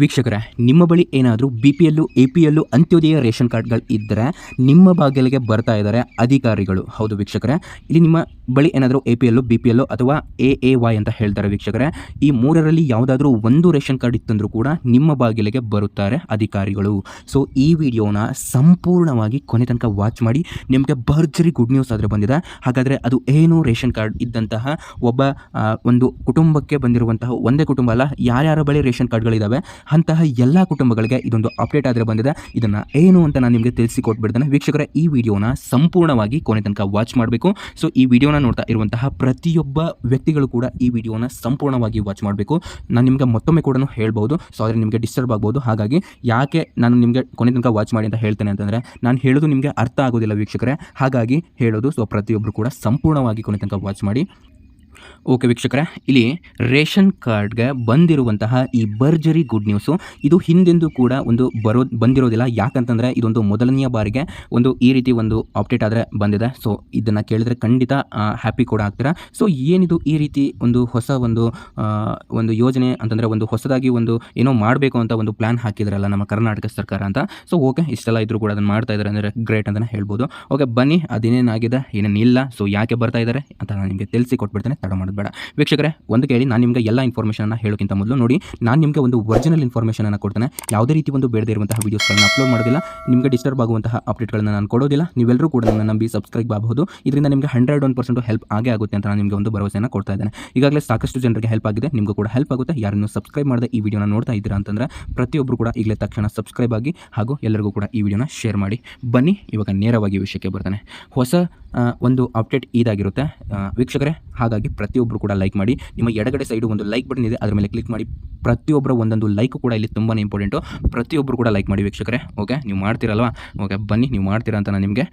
ವೀಕ್ಷಕರೇ, ನಿಮ್ಮ ಬಳಿ ಏನಾದರೂ B P L A P L Antyodaya ration ಕಾರ್ಡ್ಗಳು ಇದ್ದರೆ ನಿಮ್ಮ ಬಾಗಿಲಿಗೆ ಬರ್ತಾ ಇದ್ದಾರೆ ಅಧಿಕಾರಿಗಳು. ಹೌದು ವೀಕ್ಷಕರೇ, ಇಲ್ಲಿ ನಿಮ್ಮ ಬಳಿ ಏನಾದರೂ A P L B P L ಅಥವಾ ಎ ಎ ವೈ ಅಂತ ಹೇಳ್ತಾರೆ ವೀಕ್ಷಕರೇ, ಈ ಮೂರರಲ್ಲಿ ಯಾವುದಾದ್ರೂ ಒಂದು ರೇಷನ್ ಕಾರ್ಡ್ ಇತ್ತಂದ್ರೂ ಕೂಡ ನಿಮ್ಮ ಬಾಗಿಲಿಗೆ ಬರುತ್ತಾರೆ ಅಧಿಕಾರಿಗಳು. ಸೊ ಈ ವಿಡಿಯೋನ ಸಂಪೂರ್ಣವಾಗಿ ಕೊನೆ ತನಕ ವಾಚ್ ಮಾಡಿ ನಿಮಗೆ ಭರ್ಜರಿ ಗುಡ್ ನ್ಯೂಸ್ ಆದರೆ ಬಂದಿದೆ. ಹಾಗಾದರೆ ಅದು ಏನು ರೇಷನ್ ಕಾರ್ಡ್ ಇದ್ದಂತಹ ಒಬ್ಬ ಒಂದು ಕುಟುಂಬಕ್ಕೆ ಬಂದಿರುವಂತಹ ಒಂದೇ ಕುಟುಂಬ ಅಲ್ಲ, ಯಾರ್ಯಾರ ಬಳಿ ರೇಷನ್ ಕಾರ್ಡ್ಗಳಿದ್ದಾವೆ ಅಂತಹ ಎಲ್ಲ ಕುಟುಂಬಗಳಿಗೆ ಇದೊಂದು ಅಪ್ಡೇಟ್ ಆದರೆ ಬಂದಿದೆ. ಇದನ್ನು ಏನು ಅಂತ ನಾನು ನಿಮಗೆ ತಿಳಿಸಿ ಕೊಟ್ಬಿಡ್ತೇನೆ. ವೀಕ್ಷಕರ, ಈ ವಿಡಿಯೋನ ಸಂಪೂರ್ಣವಾಗಿ ಕೊನೆ ತನಕ ವಾಚ್ ಮಾಡಬೇಕು. ಸೊ ಈ ವಿಡಿಯೋನ ನೋಡ್ತಾ ಇರುವಂತಹ ಪ್ರತಿಯೊಬ್ಬ ವ್ಯಕ್ತಿಗಳು ಕೂಡ ಈ ವಿಡಿಯೋನ ಸಂಪೂರ್ಣವಾಗಿ ವಾಚ್ ಮಾಡಬೇಕು. ನಾನು ನಿಮಗೆ ಮತ್ತೊಮ್ಮೆ ಕೂಡ ಹೇಳ್ಬೋದು ಸೊ ಆದರೆ ನಿಮಗೆ ಡಿಸ್ಟರ್ಬ್ ಆಗ್ಬೋದು ಹಾಗಾಗಿ ಯಾಕೆ ನಾನು ನಿಮಗೆ ಕೊನೆ ತನಕ ವಾಚ್ ಮಾಡಿ ಅಂತ ಹೇಳ್ತೇನೆ ಅಂತಂದರೆ, ನಾನು ಹೇಳೋದು ನಿಮಗೆ ಅರ್ಥ ಆಗೋದಿಲ್ಲ ವೀಕ್ಷಕರೇ. ಹಾಗಾಗಿ ಹೇಳೋದು ಸೊ ಪ್ರತಿಯೊಬ್ಬರು ಕೂಡ ಸಂಪೂರ್ಣವಾಗಿ ಕೊನೆ ತನಕ ವಾಚ್ ಮಾಡಿ. ಓಕೆ ವೀಕ್ಷಕರೇ, ಇಲ್ಲಿ ರೇಷನ್ ಕಾರ್ಡ್ಗೆ ಬಂದಿರುವಂತಹ ಈ ಭರ್ಜರಿ ಗುಡ್ ನ್ಯೂಸು ಇದು ಹಿಂದೆಂದೂ ಕೂಡ ಒಂದು ಬರೋ, ಬಂದಿರೋದಿಲ್ಲ. ಯಾಕಂತಂದರೆ ಇದೊಂದು ಮೊದಲನೆಯ ಬಾರಿಗೆ ಒಂದು ಈ ರೀತಿ ಒಂದು ಅಪ್ಡೇಟ್ ಆದರೆ ಬಂದಿದೆ. ಸೊ ಇದನ್ನು ಕೇಳಿದರೆ ಖಂಡಿತ ಹ್ಯಾಪಿ ಕೂಡ ಆಗ್ತೀರಾ? ಸೊ ಏನಿದು ಈ ರೀತಿ ಒಂದು ಹೊಸ ಒಂದು ಒಂದು ಯೋಜನೆ ಅಂತಂದರೆ ಒಂದು ಹೊಸದಾಗಿ ಒಂದು ಏನೋ ಮಾಡಬೇಕು ಅಂತ ಒಂದು ಪ್ಲ್ಯಾನ್ ಹಾಕಿದ್ರಲ್ಲ ನಮ್ಮ ಕರ್ನಾಟಕ ಸರ್ಕಾರ ಅಂತ. ಸೊ ಓಕೆ, ಇಷ್ಟೆಲ್ಲ ಇದ್ರೂ ಕೂಡ ಅದನ್ನು ಮಾಡ್ತಾ ಇದ್ದಾರೆ ಅಂದರೆ ಗ್ರೇಟ್ ಅಂತಲೇ ಹೇಳ್ಬೋದು. ಓಕೆ ಬನ್ನಿ, ಅದೇನೇನಾಗಿದೆ, ಏನೇನಿಲ್ಲ ಸೊ ಯಾಕೆ ಬರ್ತಾ ಇದ್ದಾರೆ ಅಂತ ನಾನು ನಿಮಗೆ ತಿಳಿಸಿ ಕೊಟ್ಬಿಡ್ತೇನೆ. ತಡ ಮಾಡೋದು ಬೇಡ ವೀಕ್ಷಕರೇ, ಒಂದು ಕೇಳಿ ನಾನು ನಿಮಗೆ ಎಲ್ಲ ಇನ್ಫಾರ್ಮೇಷನನ್ನು ಹೇಳೋಕ್ಕಿಂತ ಮೊದಲು ನೋಡಿ, ನಾನು ನಿಮಗೆ ಒಂದು ಒರಿಜಿನಲ್ ಇನ್ಫಾರ್ಮೇಷನನ್ನು ಕೊಡ್ತೇನೆ. ಯಾವುದೇ ರೀತಿ ಒಂದು ಬೇಡದೇ ಇರುವಂತಹ ವೀಡಿಯೋಸ್ಗಳನ್ನ ಅಪ್ಲೋಡ್ ಮಾಡೋದಿಲ್ಲ. ನಿಮಗೆ ಡಿಸ್ಟರ್ಬ್ ಆಗುವಂತಹ ಅಪ್ಡೇಟ್ಗಳನ್ನು ನಾನು ಕೊಡೋದಿಲ್ಲ. ನೀವೆಲ್ಲರೂ ಕೂಡ ನನ್ನ ನಂಬಿ ಸಬ್ಸ್ಕ್ರೈಬ್ ಆಗಬಹುದು. ಇದರಿಂದ ನಿಮಗೆ ಹಂಡ್ರೆಡ್ ಒನ್ ಪರ್ಸೆಂಟ್ ಹೆಲ್ಪ್ ಆಗೇ ಆಗುತ್ತೆ ಅಂತ ನಾನು ನಿಮಗೆ ಒಂದು ಭರವಸೆಯನ್ನು ಕೊಡ್ತಾ ಇದ್ದೇನೆ. ಈಗಾಗಲೇ ಸಾಕಷ್ಟು ಜನರಿಗೆ ಹೆಲ್ಪ್ ಆಗಿದೆ. ನಿಮಗೂ ಕೂಡ ಹೆಲ್ಪ್ ಆಗುತ್ತೆ. ಯಾರನ್ನು ಸಬ್ಸ್ಕ್ರೈಬ್ ಮಾಡದೆ ಈ ವಿಡಿಯೋನ ನೋಡ್ತಾ ಇದ್ದೀರಾ ಅಂತಂದರೆ ಪ್ರತಿಯೊಬ್ಬರು ಕೂಡ ಈಗಲೇ ತಕ್ಷಣ ಸಬ್ಸ್ಕ್ರೈಬ್ ಆಗಿ ಹಾಗೂ ಎಲ್ಲರಿಗೂ ಕೂಡ ಈ ವಿಡಿಯೋನ ಶೇರ್ ಮಾಡಿ. ಬನ್ನಿ, ಇವಾಗ ನೇರವಾಗಿ ವಿಷಯಕ್ಕೆ ಬರ್ತಾನೆ. ಹೊಸ ಒಂದು ಅಪ್ಡೇಟ್ ಇದಾಗಿರುತ್ತೆ. ವೀಕ್ಷಕರೇ, ಹಾಗಾಗಿ ಪ್ರತಿಯೊಬ್ಬರು ಕೂಡ ಲೈಕ್ ಮಾಡಿ. ನಿಮ್ಮ ಎಡಗಡೆ ಸೈಡು ಒಂದು ಲೈಕ್ ಬಟನ್ ಇದೆ, ಅದರ ಮೇಲೆ ಕ್ಲಿಕ್ ಮಾಡಿ. ಪ್ರತಿಯೊಬ್ಬರ ಒಂದೊಂದು ಲೈಕ್ ಕೂಡ ಇಲ್ಲಿ ತುಂಬಾ ಇಂಪಾರ್ಟೆಂಟು ಪ್ರತಿಯೊಬ್ಬರು ಕೂಡ ಲೈಕ್ ಮಾಡಿ ವೀಕ್ಷಕರೇ. ಓಕೆ ನೀವು ಮಾಡ್ತೀರಲ್ವಾ? ಓಕೆ ಬನ್ನಿ. ನೀವು ಮಾಡ್ತೀರಾ ಅಂತ ನಾನು ನಿಮಗೆ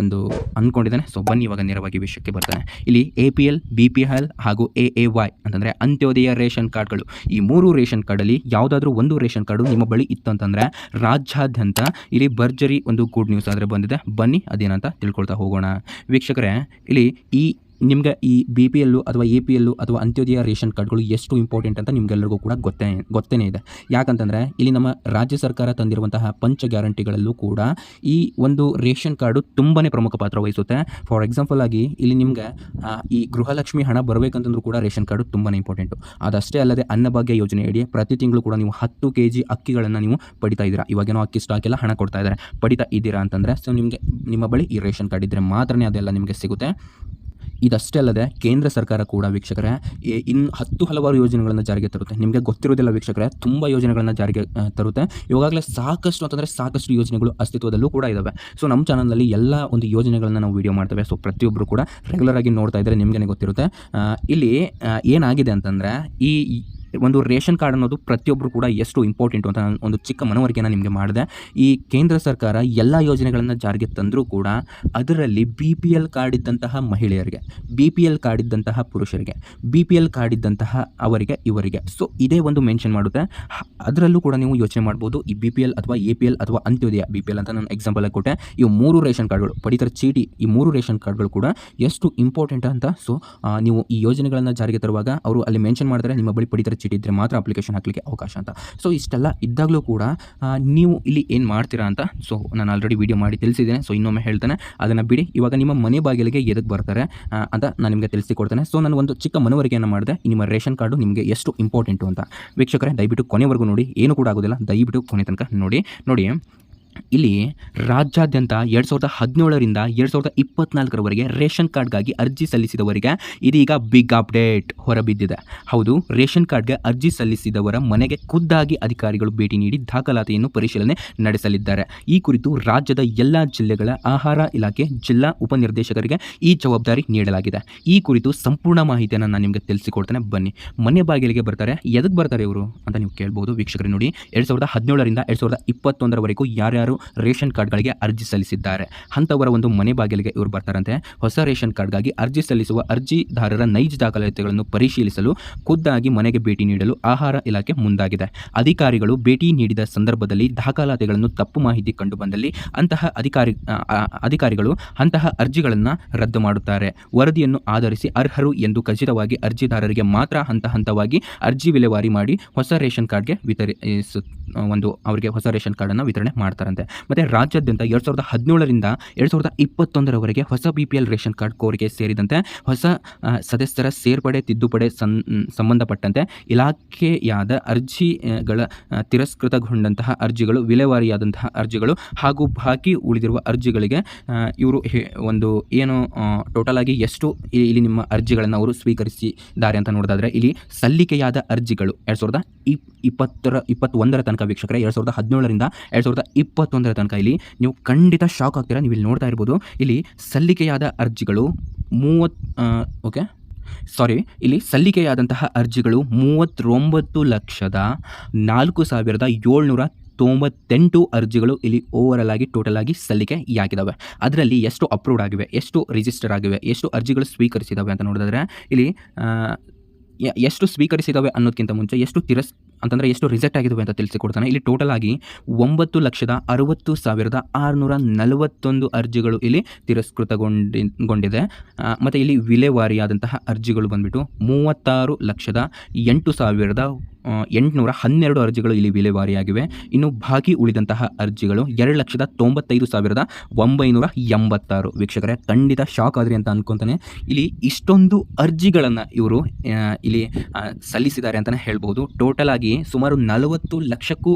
ಒಂದು ಅಂದ್ಕೊಂಡಿದ್ದೇನೆ ಸೊ ಬನ್ನಿ ಇವಾಗ ನೇರವಾಗಿ ವಿಷಯಕ್ಕೆ ಬರ್ತಾನೆ. ಇಲ್ಲಿ A P L B P L ಹಾಗೂ ಎ ಎ ವೈ ಅಂತಂದರೆ ಅಂತ್ಯೋದಯ ರೇಷನ್ ಕಾರ್ಡ್ಗಳು. ಈ ಮೂರು ರೇಷನ್ ಕಾರ್ಡಲ್ಲಿ ಯಾವುದಾದ್ರೂ ಒಂದು ರೇಷನ್ ಕಾರ್ಡು ನಿಮ್ಮ ಬಳಿ ಇತ್ತು ಅಂತಂದರೆ ರಾಜ್ಯಾದ್ಯಂತ ಇಲ್ಲಿ ಭರ್ಜರಿ ಒಂದು ಗುಡ್ ನ್ಯೂಸ್ ಆದರೆ ಬಂದಿದೆ. ಬನ್ನಿ, ಅದೇನಂತ ತಿಳ್ಕೊಳ್ತಾ ಹೋಗೋಣ. ವೀಕ್ಷಕರೇ, ಇಲ್ಲಿ ಈ ನಿಮಗೆ ಈ ಬಿ ಪಿ ಎಲ್ಲು ಅಥವಾ ಎ ಪಿ ಎಲ್ಲು ಅಥವಾ ಅಂತ್ಯೋದಯ ರೇಷನ್ ಕಾರ್ಡ್ಗಳು ಎಷ್ಟು ಇಂಪಾರ್ಟೆಂಟ್ ಅಂತ ನಿಮಗೆಲ್ಲರಿಗೂ ಕೂಡ ಗೊತ್ತೇ ಗೊತ್ತೇ ಇದೆ. ಯಾಕಂತಂದರೆ ಇಲ್ಲಿ ನಮ್ಮ ರಾಜ್ಯ ಸರ್ಕಾರ ತಂದಿರುವಂತಹ ಪಂಚ ಗ್ಯಾರಂಟಿಗಳಲ್ಲೂ ಕೂಡ ಈ ಒಂದು ರೇಷನ್ ಕಾರ್ಡು ತುಂಬಾ ಪ್ರಮುಖ ಪಾತ್ರ ವಹಿಸುತ್ತೆ. ಫಾರ್ ಎಕ್ಸಾಂಪಲ್ ಆಗಿ ಇಲ್ಲಿ ನಿಮಗೆ ಈ ಗೃಹಲಕ್ಷ್ಮಿ ಹಣ ಬರಬೇಕಂತಂದ್ರೂ ಕೂಡ ರೇಷನ್ ಕಾರ್ಡು ತುಂಬಾ ಇಂಪಾರ್ಟೆಂಟು ಅದಷ್ಟೇ ಅಲ್ಲದೆ ಅನ್ನಭಾಗ್ಯ ಯೋಜನೆಯಡಿ ಪ್ರತಿ ತಿಂಗಳು ಕೂಡ ನೀವು ಹತ್ತು ಕೆ ಜಿ ಅಕ್ಕಿಗಳನ್ನು ನೀವು ಪಡಿತಾ ಇದ್ದೀರಾ. ಇವಾಗೇನೋ ಅಕ್ಕಿ ಸ್ಟಾಕ್ ಎಲ್ಲ ಹಣ ಕೊಡ್ತಾ ಇದ್ದಾರೆ. ಪಡಿತಾ ಇದ್ದೀರಾ ಅಂತಂದರೆ ಸೊ ನಿಮಗೆ ನಿಮ್ಮ ಬಳಿ ಈ ರೇಷನ್ ಕಾರ್ಡ್ ಇದ್ದರೆ ಮಾತ್ರನೇ ಅದೆಲ್ಲ ನಿಮಗೆ ಸಿಗುತ್ತೆ. ಇದಷ್ಟೇ ಅಲ್ಲದೆ ಕೇಂದ್ರ ಸರ್ಕಾರ ಕೂಡ ವೀಕ್ಷಕರೇ ಇನ್ನು ಹತ್ತು ಹಲವಾರು ಯೋಜನೆಗಳನ್ನು ಜಾರಿಗೆ ತರುತ್ತೆ. ನಿಮಗೆ ಗೊತ್ತಿರೋದಿಲ್ಲ ವೀಕ್ಷಕರೇ, ತುಂಬ ಯೋಜನೆಗಳನ್ನು ಜಾರಿಗೆ ತರುತ್ತೆ. ಇವಾಗಲೇ ಸಾಕಷ್ಟು ಅಂತಂದರೆ ಸಾಕಷ್ಟು ಯೋಜನೆಗಳು ಅಸ್ತಿತ್ವದಲ್ಲೂ ಕೂಡ ಇದ್ದಾವೆ ಸೊ ನಮ್ಮ ಚಾನಲ್ನಲ್ಲಿ ಎಲ್ಲ ಒಂದು ಯೋಜನೆಗಳನ್ನು ನಾವು ವಿಡಿಯೋ ಮಾಡ್ತೇವೆ. ಸೊ ಪ್ರತಿಯೊಬ್ಬರು ಕೂಡ ರೆಗ್ಯುಲರ್ ಆಗಿ ನೋಡ್ತಾ ಇದ್ದರೆ ನಿಮಗೇ ಗೊತ್ತಿರುತ್ತೆ. ಇಲ್ಲಿ ಏನಾಗಿದೆ ಅಂತಂದರೆ, ಈ ಒಂದು ರೇಷನ್ ಕಾರ್ಡ್ ಅನ್ನೋದು ಪ್ರತಿಯೊಬ್ಬರು ಕೂಡ ಎಷ್ಟು ಇಂಪಾರ್ಟೆಂಟು ಅಂತ ನಾನು ಒಂದು ಚಿಕ್ಕ ಮನವರಿಕೆಯನ್ನು ನಿಮಗೆ ಮಾಡಿದೆ. ಈ ಕೇಂದ್ರ ಸರ್ಕಾರ ಎಲ್ಲ ಯೋಜನೆಗಳನ್ನು ಜಾರಿಗೆ ತಂದರೂ ಕೂಡ ಅದರಲ್ಲಿ ಬಿ ಪಿ ಎಲ್ ಕಾರ್ಡ್ ಇದ್ದಂತಹ ಮಹಿಳೆಯರಿಗೆ ಬಿ ಪಿ ಎಲ್ ಕಾರ್ಡ್ ಇದ್ದಂತಹ ಪುರುಷರಿಗೆ ಬಿ ಪಿ ಎಲ್ ಕಾರ್ಡ್ ಇದ್ದಂತಹ ಅವರಿಗೆ, ಇವರಿಗೆ. ಸೊ ಇದೇ ಒಂದು ಮೆನ್ಷನ್ ಮಾಡುತ್ತೆ. ಅದರಲ್ಲೂ ಕೂಡ ನೀವು ಯೋಚನೆ ಮಾಡ್ಬೋದು. ಈ ಬಿ ಪಿ ಎಲ್ ಅಥವಾ ಎ ಪಿ ಎಲ್ ಅಥವಾ ಅಂತ್ಯೋದಯ ಬಿ ಪಿ ಎಲ್ ಅಂತ ನಾನು ಎಕ್ಸಾಂಪಲ್ ಕೊಟ್ಟೆ. ಇವು ಮೂರು ರೇಷನ್ ಕಾರ್ಡ್ಗಳು, ಪಡಿತರ ಚೀಟಿ, ಈ ಮೂರು ರೇಷನ್ ಕಾರ್ಡ್ಗಳು ಕೂಡ ಎಷ್ಟು ಇಂಪಾರ್ಟೆಂಟ್ ಅಂತ. ಸೊ ನೀವು ಈ ಯೋಜನೆಗಳನ್ನು ಜಾರಿಗೆ ತರುವಾಗ ಅವರು ಅಲ್ಲಿ ಮೆನ್ಷನ್ ಮಾಡಿದ್ರೆ ನಿಮ್ಮ ಬಳಿ ಪಡಿತರ ಚೀಟಿ ಇದ್ದರೆ ಮಾತ್ರ ಅಪ್ಲಿಕೇಶನ್ ಹಾಕಲಿಕ್ಕೆ ಅವಕಾಶ ಅಂತ. ಸೊ ಇಷ್ಟೆಲ್ಲ ಇದ್ದಾಗಲೂ ಕೂಡ ನೀವು ಇಲ್ಲಿ ಏನು ಮಾಡ್ತೀರಾ ಅಂತ ಸೊ ನಾನು ಆಲ್ರೆಡಿ ವೀಡಿಯೋ ಮಾಡಿ ತಿಳಿಸಿದ್ದೇನೆ. ಸೊ ಇನ್ನೊಮ್ಮೆ ಹೇಳ್ತೇನೆ. ಅದನ್ನು ಬಿಡಿ. ಇವಾಗ ನಿಮ್ಮ ಮನೆ ಬಾಗಿಲಿಗೆ ಎದಕ್ಕೆ ಬರ್ತಾರೆ ಅಂತ ನಾನು ನಿಮಗೆ ತಿಳಿಸಿಕೊಡ್ತೇನೆ. ಸೊ ನಾನು ಒಂದು ಚಿಕ್ಕ ಮನವರಿಕೆಯನ್ನು ಮಾಡಿದೆ. ನಿಮ್ಮ ರೇಷನ್ ಕಾರ್ಡು ನಿಮಗೆ ಎಷ್ಟು ಇಂಪಾರ್ಟೆಂಟು ಅಂತ. ವೀಕ್ಷಕರೇ, ದಯವಿಟ್ಟು ಕೊನೆವರೆಗೂ ನೋಡಿ. ಏನು ಕೂಡ ಆಗೋದಿಲ್ಲ. ದಯವಿಟ್ಟು ಕೊನೆ ತನಕ ನೋಡಿ. ನೋಡಿ. ಇಲ್ಲಿ ರಾಜ್ಯಾದ್ಯಂತ ಎರಡು ಸಾವಿರದ ಹದಿನೇಳರಿಂದ ಎರಡು ಸಾವಿರದ ಇಪ್ಪತ್ನಾಲ್ಕರವರೆಗೆ ರೇಷನ್ ಕಾರ್ಡ್ಗಾಗಿ ಅರ್ಜಿ ಸಲ್ಲಿಸಿದವರಿಗೆ ಇದೀಗ ಬಿಗ್ ಅಪ್ಡೇಟ್ ಹೊರಬಿದ್ದಿದೆ. ಹೌದು, ರೇಷನ್ ಕಾರ್ಡ್ಗೆ ಅರ್ಜಿ ಸಲ್ಲಿಸಿದವರ ಮನೆಗೆ ಖುದ್ದಾಗಿ ಅಧಿಕಾರಿಗಳು ಭೇಟಿ ನೀಡಿ ದಾಖಲಾತಿಯನ್ನು ಪರಿಶೀಲನೆ ನಡೆಸಲಿದ್ದಾರೆ. ಈ ಕುರಿತು ರಾಜ್ಯದ ಎಲ್ಲ ಜಿಲ್ಲೆಗಳ ಆಹಾರ ಇಲಾಖೆ ಜಿಲ್ಲಾ ಉಪನಿರ್ದೇಶಕರಿಗೆ ಈ ಜವಾಬ್ದಾರಿ ನೀಡಲಾಗಿದೆ. ಈ ಕುರಿತು ಸಂಪೂರ್ಣ ಮಾಹಿತಿಯನ್ನು ನಾನು ನಿಮಗೆ ತಿಳಿಸಿಕೊಡ್ತೇನೆ. ಬನ್ನಿ, ಮನೆ ಬಾಗಿಲಿಗೆ ಬರ್ತಾರೆ. ಎದಕ್ಕೆ ಬರ್ತಾರೆ ಇವರು ಅಂತ ನೀವು ಕೇಳ್ಬೋದು. ವೀಕ್ಷಕರೇ ನೋಡಿ, ಎರಡು ಸಾವಿರದ ಹದಿನೇಳರಿಂದ ಎರಡು ಸಾವಿರದ ಇಪ್ಪತ್ತೊಂದರವರೆಗೂ ಯಾರ್ಯಾರು ಯಾರ್ಯಾರು ರೇಷನ್ ಕಾರ್ಡ್ಗಳಿಗೆ ಅರ್ಜಿ ಸಲ್ಲಿಸಿದ್ದಾರೆ. ಅಂಥವರ ಒಂದು ಮನೆ ಬಾಗಿಲಿಗೆ ಇವರು ಬರ್ತಾರಂತೆ. ಹೊಸ ರೇಷನ್ ಕಾರ್ಡ್ಗಾಗಿ ಅರ್ಜಿ ಸಲ್ಲಿಸುವ ಅರ್ಜಿದಾರರ ನೈಜ ದಾಖಲಾತಿಗಳನ್ನು ಪರಿಶೀಲಿಸಲು ಖುದ್ದಾಗಿ ಮನೆಗೆ ಭೇಟಿ ನೀಡಲು ಆಹಾರ ಇಲಾಖೆ ಮುಂದಾಗಿದೆ. ಅಧಿಕಾರಿಗಳು ಭೇಟಿ ನೀಡಿದ ಸಂದರ್ಭದಲ್ಲಿ ದಾಖಲಾತಿಗಳನ್ನು ತಪ್ಪು ಮಾಹಿತಿ ಕಂಡುಬಂದಲ್ಲಿ ಅಂತಹ ಅಧಿಕಾರಿ ಅಧಿಕಾರಿಗಳು ಅಂತಹ ಅರ್ಜಿಗಳನ್ನು ರದ್ದು ಮಾಡುತ್ತಾರೆ. ವರದಿಯನ್ನು ಆಧರಿಸಿ ಅರ್ಹರು ಎಂದು ಖಚಿತವಾಗಿ ಅರ್ಜಿದಾರರಿಗೆ ಮಾತ್ರ ಹಂತ ಹಂತವಾಗಿ ಅರ್ಜಿ ವಿಲೇವಾರಿ ಮಾಡಿ ಹೊಸ ರೇಷನ್ ಕಾರ್ಡ್ಗೆ ವಿತರಿಸ ಒಂದು, ಅವರಿಗೆ ಹೊಸ ರೇಷನ್ ಕಾರ್ಡನ್ನು ವಿತರಣೆ ಮಾಡ್ತಾರಂತೆ. ಮತ್ತು ರಾಜ್ಯಾದ್ಯಂತ ಎರಡು ಸಾವಿರದ ಹದಿನೇಳರಿಂದ ಎರಡು ಸಾವಿರದ ಇಪ್ಪತ್ತೊಂದರವರೆಗೆ ಹೊಸ B P L ration card ಕೋರಿಕೆ ಸೇರಿದಂತೆ ಹೊಸ ಸದಸ್ಯರ ಸೇರ್ಪಡೆ, ತಿದ್ದುಪಡಿ ಸಂ, ಸಂಬಂಧಪಟ್ಟಂತೆ ಇಲಾಖೆಯಾದ ಅರ್ಜಿಗಳ ತಿರಸ್ಕೃತಗೊಂಡಂತಹ ಅರ್ಜಿಗಳು, ವಿಲೇವಾರಿಯಾದಂತಹ ಅರ್ಜಿಗಳು ಹಾಗೂ ಬಾಕಿ ಉಳಿದಿರುವ ಅರ್ಜಿಗಳಿಗೆ ಇವರು ಒಂದು ಏನು ಟೋಟಲ್ ಆಗಿ ಎಷ್ಟು ಇಲ್ಲಿ ನಿಮ್ಮ ಅರ್ಜಿಗಳನ್ನು ಅವರು ಸ್ವೀಕರಿಸಿದ್ದಾರೆ ಅಂತ ನೋಡೋದಾದರೆ ಇಲ್ಲಿ ಸಲ್ಲಿಕೆಯಾದ ಅರ್ಜಿಗಳು ಎರಡು ಸಾವಿರದ ಇಪ್, ಇಪ್ಪತ್ತರ, ಇಪ್ಪತ್ತೊಂದರ ತನಕ ವೀಕ್ಷಕರೇ, ಎರಡು ಸಾವಿರದ ಹದಿನೇಳರಿಂದ ಎರಡು ಸಾವಿರದ ಇಪ್ಪತ್ತೊಂದರ ತನಕ ಇಲ್ಲಿ ನೀವು ಖಂಡಿತ ಶಾಕ್ ಆಗ್ತೀರಾ, ನೀವು ಇಲ್ಲಿ ನೋಡ್ತಾ ಇರ್ಬೋದು. ಇಲ್ಲಿ ಸಲ್ಲಿಕೆಯಾದ ಅರ್ಜಿಗಳು ಮೂವತ್ತು ಓಕೆ ಸಾರಿ ಇಲ್ಲಿ ಸಲ್ಲಿಕೆಯಾದಂತಹ ಅರ್ಜಿಗಳು ಮೂವತ್ತೊಂಬತ್ತು ಲಕ್ಷದ ನಾಲ್ಕು ಸಾವಿರದ ಏಳ್ನೂರ ತೊಂಬತ್ತೆಂಟು ಅರ್ಜಿಗಳು ಇಲ್ಲಿ ಓವರಲ್ ಆಗಿ ಟೋಟಲ್ ಆಗಿ ಸಲ್ಲಿಕೆಯಾಗಿದ್ದಾವೆ ಅದರಲ್ಲಿ ಎಷ್ಟು ಅಪ್ರೂವ್ಡ್ ಆಗಿವೆ, ಎಷ್ಟು ರಿಜಿಸ್ಟರ್ ಆಗಿವೆ, ಎಷ್ಟು ಅರ್ಜಿಗಳು ಸ್ವೀಕರಿಸಿದ್ದಾವೆ ಅಂತ ನೋಡಿದ್ರೆ, ಇಲ್ಲಿ ಎಷ್ಟು ಸ್ವೀಕರಿಸಿದ್ದಾವೆ ಅನ್ನೋದಕ್ಕಿಂತ ಮುಂಚೆ, ಎಷ್ಟು ತಿರಸ್ ಅಂತಂದರೆ ಎಷ್ಟು ರಿಜೆಕ್ಟ್ ಆಗಿದ್ದಾವೆ ಅಂತ ತಿಳಿಸಿಕೊಡ್ತಾನೆ. ಇಲ್ಲಿ ಟೋಟಲ್ ಆಗಿ ಒಂಬತ್ತು ಲಕ್ಷದ ಅರವತ್ತು ಸಾವಿರದ ಆರುನೂರ ನಲವತ್ತೊಂದು ಅರ್ಜಿಗಳು ಇಲ್ಲಿ ತಿರಸ್ಕೃತಗೊಂಡಿ ಗೊಂಡಿದೆ ಮತ್ತು ಇಲ್ಲಿ ವಿಲೇವಾರಿಯಾದಂತಹ ಅರ್ಜಿಗಳು ಬಂದ್ಬಿಟ್ಟು ಮೂವತ್ತಾರು ಲಕ್ಷದ ಎಂಟು ಸಾವಿರದ ಎಂಟುನೂರ ಹನ್ನೆರಡು ಅರ್ಜಿಗಳು ಇಲ್ಲಿ ವಿಲೇವಾರಿಯಾಗಿವೆ. ಇನ್ನು ಬಾಕಿ ಉಳಿದಂತಹ ಅರ್ಜಿಗಳು ಎರಡು ಲಕ್ಷದ ತೊಂಬತ್ತೈದು ಸಾವಿರದ ಒಂಬೈನೂರ ಎಂಬತ್ತಾರು. ವೀಕ್ಷಕರೇ, ಖಂಡಿತ ಶಾಕ್ ಆದ್ರಿ ಅಂತ ಅನ್ಕೊತಾನೆ. ಇಲ್ಲಿ ಇಷ್ಟೊಂದು ಅರ್ಜಿಗಳನ್ನು ಇವರು ಇಲ್ಲಿ ಸಲ್ಲಿಸಿದ್ದಾರೆ ಅಂತಲೇ ಹೇಳ್ಬೋದು. ಟೋಟಲ್ ಆಗಿ ಸುಮಾರು ನಲವತ್ತು ಲಕ್ಷಕ್ಕೂ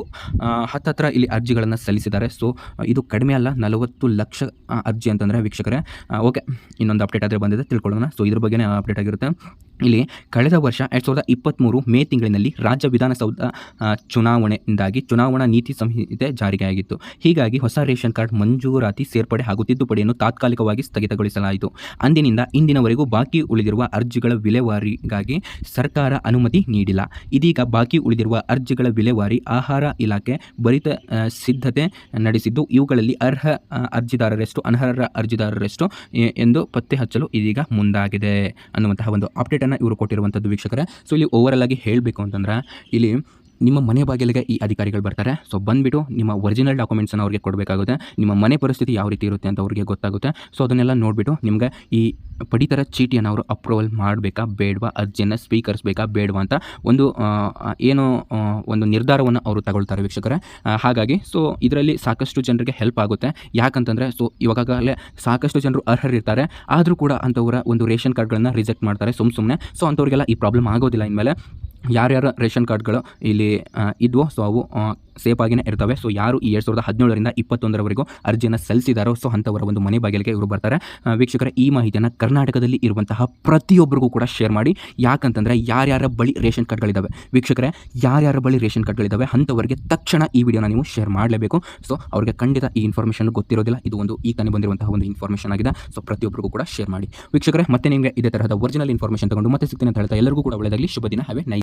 ಹತ್ತತ್ರ ಇಲ್ಲಿ ಅರ್ಜಿಗಳನ್ನು ಸಲ್ಲಿಸಿದ್ದಾರೆ. ಸೊ ಇದು ಕಡಿಮೆ ಅಲ್ಲ, ನಲವತ್ತು ಲಕ್ಷ ಅರ್ಜಿ ಅಂತಂದರೆ ವೀಕ್ಷಕರೇ ಓಕೆ, ಇನ್ನೊಂದು ಅಪ್ಡೇಟ್ ಆದರೆ ಬಂದಿದೆ, ತಿಳ್ಕೊಳ್ಳೋಣ. ಸೊ ಇದ್ರ ಬಗ್ಗೆನೇ ಅಪ್ಡೇಟ್ ಆಗಿರುತ್ತೆ. ಇಲ್ಲಿ ಕಳೆದ ವರ್ಷ ಎರಡು ಸಾವಿರದ ಇಪ್ಪತ್ತ್ಮೂರು ಮೇ ತಿಂಗಳಿನಲ್ಲಿ ರಾಜ್ಯ ವಿಧಾನಸೌಧ ಆ, ಚುನಾವಣೆಯಿಂದಾಗಿ ಚುನಾವಣಾ ನೀತಿ ಸಂಹಿತೆ ಜಾರಿಗೆಯಾಗಿತ್ತು ಹೀಗಾಗಿ ಹೊಸ ರೇಷನ್ ಕಾರ್ಡ್ ಮಂಜೂರಾತಿ ಸೇರ್ಪಡೆ ಹಾಗೂ ತಿದ್ದುಪಡಿಯನ್ನು ತಾತ್ಕಾಲಿಕವಾಗಿ ಸ್ಥಗಿತಗೊಳಿಸಲಾಯಿತು. ಅಂದಿನಿಂದ ಇಂದಿನವರೆಗೂ ಬಾಕಿ ಉಳಿದಿರುವ ಅರ್ಜಿಗಳ ವಿಲೇವಾರಿಗಾಗಿ ಸರ್ಕಾರ ಅನುಮತಿ ನೀಡಿಲ್ಲ. ಇದೀಗ ಬಾಕಿ ಉಳಿದಿರುವ ಅರ್ಜಿಗಳ ವಿಲೇವಾರಿ ಆಹಾರ ಇಲಾಖೆ ಭರಿತ ಸಿದ್ಧತೆ ನಡೆಸಿದ್ದು ಇವುಗಳಲ್ಲಿ ಅರ್ಹ ಅರ್ಜಿದಾರರೆಷ್ಟು ಅನರ್ಹ ಅರ್ಜಿದಾರರೆಷ್ಟು ಎಂದು ಪತ್ತೆ ಹಚ್ಚಲು ಇದೀಗ ಮುಂದಾಗಿದೆ ಅನ್ನುವಂತಹ ಒಂದು ಅಪ್ಡೇಟನ್ನು ಇವರು ಕೊಟ್ಟಿರುವಂಥದ್ದು ವೀಕ್ಷಕರೇ. ಸೊ ಇಲ್ಲಿ ಓವರಲ್ ಆಗಿ ಹೇಳಬೇಕು ಅಂತಂದ್ರೆ ಇಲ್ಲಿ ನಿಮ್ಮ ಮನೆ ಬಾಗಿಲಿಗೆ ಈ ಅಧಿಕಾರಿಗಳು ಬರ್ತಾರೆ. ಸೊ ಬಂದುಬಿಟ್ಟು ನಿಮ್ಮ ಒರಿಜಿನಲ್ ಡಾಕ್ಯುಮೆಂಟ್ಸನ್ನು ಅವ್ರಿಗೆ ಕೊಡಬೇಕಾಗುತ್ತೆ. ನಿಮ್ಮ ಮನೆ ಪರಿಸ್ಥಿತಿ ಯಾವ ರೀತಿ ಇರುತ್ತೆ ಅಂತ ಅವ್ರಿಗೆ ಗೊತ್ತಾಗುತ್ತೆ. ಸೊ ಅದನ್ನೆಲ್ಲ ನೋಡಿಬಿಟ್ಟು ನಿಮಗೆ ಈ ಪಡಿತರ ಚೀಟಿಯನ್ನು ಅವರು ಅಪ್ರೂವಲ್ ಮಾಡಬೇಕಾ, ಬೇಡವಾ, ಅರ್ಜಿಯನ್ನು ಸ್ವೀಕರಿಸಬೇಕಾ, ಬೇಡವಾ ಅಂತ ಒಂದು ಏನು ಒಂದು ನಿರ್ಧಾರವನ್ನು ಅವರು ತಗೊಳ್ತಾರೆ ವೀಕ್ಷಕರ. ಹಾಗಾಗಿ ಸೊ, ಇದರಲ್ಲಿ ಸಾಕಷ್ಟು ಜನರಿಗೆ ಹೆಲ್ಪ್ ಆಗುತ್ತೆ. ಯಾಕಂತಂದರೆ, ಸೊ ಇವಾಗಲೇ ಸಾಕಷ್ಟು ಜನರು ಅರ್ಹರಿರ್ತಾರೆ. ಆದರೂ ಕೂಡ ಅಂಥವರ ಒಂದು ರೇಷನ್ ಕಾರ್ಡ್ಗಳನ್ನು ರಿಜೆಕ್ಟ್ ಮಾಡ್ತಾರೆ ಸುಮ್ಮ ಸುಮ್ಮನೆ ಸೊ ಅಂಥವ್ರಿಗೆಲ್ಲ ಈ ಪ್ರಾಬ್ಲಮ್ ಆಗೋದಿಲ್ಲ ಇನ್ಮೇಲೆ. ಯಾರ್ಯಾರ ರೇಷನ್ ಕಾರ್ಡ್ಗಳು ಇಲ್ಲಿ ಇದ್ವೋ, ಸೊ ಅವು ಸೇಫ್ ಆಗಿನೇ ಇರ್ತವೆ. ಸೊ ಯಾರು ಈ ಎರಡು ಸಾವಿರದ ಹದಿನೇಳರಿಂದ ಇಪ್ಪತ್ತೊಂದರವರೆಗೂ ಅರ್ಜಿಯನ್ನು ಸಲ್ಲಿಸಿದಾರೋ, ಸೊ ಅಂಥವರ ಒಂದು ಮನೆ ಬಾಗಿಲಿಗೆ ಇವರು ಬರ್ತಾರೆ. ವೀಕ್ಷಕರ, ಈ ಮಾಹಿತಿಯನ್ನು ಕರ್ನಾಟಕದಲ್ಲಿ ಇರುವಂತಹ ಪ್ರತಿಯೊಬ್ಬರಿಗೂ ಕೂಡ ಶೇರ್ ಮಾಡಿ. ಯಾಕಂತಂದರೆ ಯಾರ್ಯಾರ ಬಳಿ ರೇಷನ್ ಕಾರ್ಡ್ಗಳಿದ್ದಾವೆ ವೀಕ್ಷಕರೇ, ಯಾರ್ಯಾರ ಬಳಿ ರೇಷನ್ ಕಾರ್ಡ್ಗಳಿದ್ದಾವೆ ಅಂಥವರಿಗೆ ತಕ್ಷಣ ಈ ವಿಡಿಯೋನ ನೀವು ಶೇರ್ ಮಾಡಲೇಬೇಕು. ಸೊ ಅವ್ರಿಗೆ ಖಂಡಿತ ಈ ಇನ್ಫಾರ್ಮೇಷನ್ ಗೊತ್ತಿರೋದಿಲ್ಲ. ಇದು ಒಂದು ಈ ತಾನೇ ಬಂದಿರುವಂತಹ ಒಂದು ಇನ್ಫಾರ್ಮೇಷನ್ ಆಗಿದೆ. ಸೊ ಪ್ರತಿಯೊಬ್ಬರಿಗೂ ಕೂಡ ಶೇರ್ ಮಾಡಿ. ವೀಕ್ಷಕರೇ, ಮತ್ತೆ ನಿಮಗೆ ಇದೇ ತರಹದ ಒರಿಜಿನಲ್ ಇನ್ಫಾರ್ಮೇಷನ್ ತಗೊಂಡು ಮತ್ತೆ ಸಿಗ್ತೀನಿ ಅಂತ ಹೇಳ್ತಾ ಎಲ್ಲರಿಗೂ ಕೂಡ ಒಳ್ಳೆಯದಾಗಲಿ. ಶುಭ ದಿನ ಹ್ಯಾವ್ ಎ ನೈ